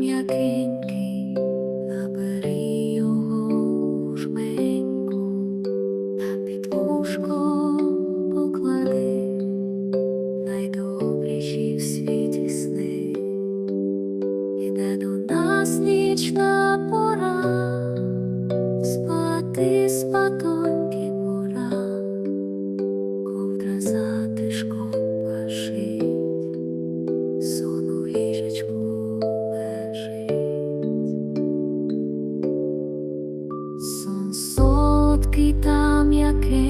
м'якенький, набери його жменьку та під вушко поклади найдобріші в світі сни, іде до нас нічна пора, спати спако. pytam jakie